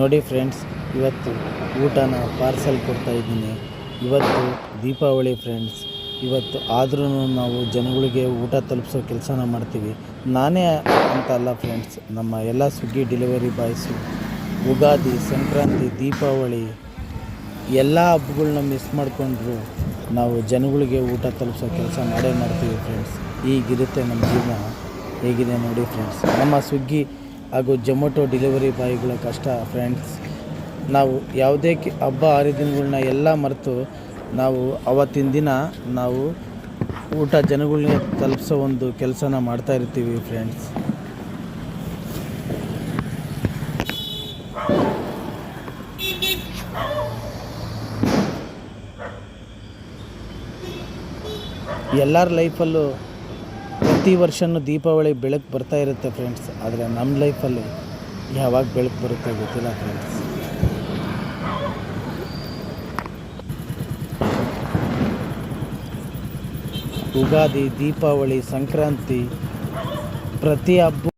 ನೋಡಿ ಫ್ರೆಂಡ್ಸ್ ಇವತ್ತು ಊಟನ ಪಾರ್ಸಲ್ ಕೊಡ್ತಾ ಇದ್ದೀನಿ. ಇವತ್ತು ದೀಪಾವಳಿ ಫ್ರೆಂಡ್ಸ್ ಇವತ್ತು ಆದ್ರೂ ನಾವು ಜನಗಳಿಗೆ ಊಟ ತಲುಪಿಸೋ ಕೆಲಸನ ಮಾಡ್ತೀವಿ. ನಾನೇ ಅಂತ ಅಲ್ಲ ಫ್ರೆಂಡ್ಸ್ ನಮ್ಮ ಎಲ್ಲ Swiggy delivery boys Ugadi Sankranti, Deepavali, ಎಲ್ಲ ಹಬ್ಬಗಳನ್ನ ಮಿಸ್ ಮಾಡಿಕೊಂಡ್ರು ನಾವು ಜನಗಳಿಗೆ ಊಟ ತಲುಪಿಸೋ ಕೆಲಸ ಮಾಡೇ ಮಾಡ್ತೀವಿ ಫ್ರೆಂಡ್ಸ್ ಈಗಿರುತ್ತೆ ನಮ್ಮ ಜೀವನ. ಹೇಗಿದೆ ನೋಡಿ ಫ್ರೆಂಡ್ಸ್ ನಮ್ಮ ಸ್ವಿಗ್ಗಿ ಹಾಗೂ ಜೊಮೊಟೊ ಡೆಲಿವರಿ ಬಾಯ್ಗಳ ಕಷ್ಟ ಫ್ರೆಂಡ್ಸ್ ನಾವು ಯಾವುದೇ ಹಬ್ಬ ಹರಿದಿನಗಳನ್ನ ಎಲ್ಲ ಮರೆತು ನಾವು ಅವತ್ತಿನ ದಿನ ನಾವು ಊಟ ಜನಗಳಿಗೆ ತಲುಪಿಸೋ ಒಂದು ಕೆಲಸನ ಮಾಡ್ತಾ ಇರ್ತೀವಿ ಫ್ರೆಂಡ್ಸ್ ಎಲ್ಲರ ಲೈಫಲ್ಲೂ ಪ್ರತಿ ವರ್ಷವೂ ದೀಪಾವಳಿ ಬೆಳಕು ಬರ್ತಾ ಇರುತ್ತೆ ಫ್ರೆಂಡ್ಸ್ ಆದರೆ ನಮ್ಮ ಲೈಫಲ್ಲಿ ಯಾವಾಗ ಬೆಳಕು ಬರುತ್ತೆ ಗೊತ್ತಿಲ್ಲ ಫ್ರೆಂಡ್ಸ್ ಯುಗಾದಿ ದೀಪಾವಳಿ, ಸಂಕ್ರಾಂತಿ ಪ್ರತಿ ಹಬ್ಬ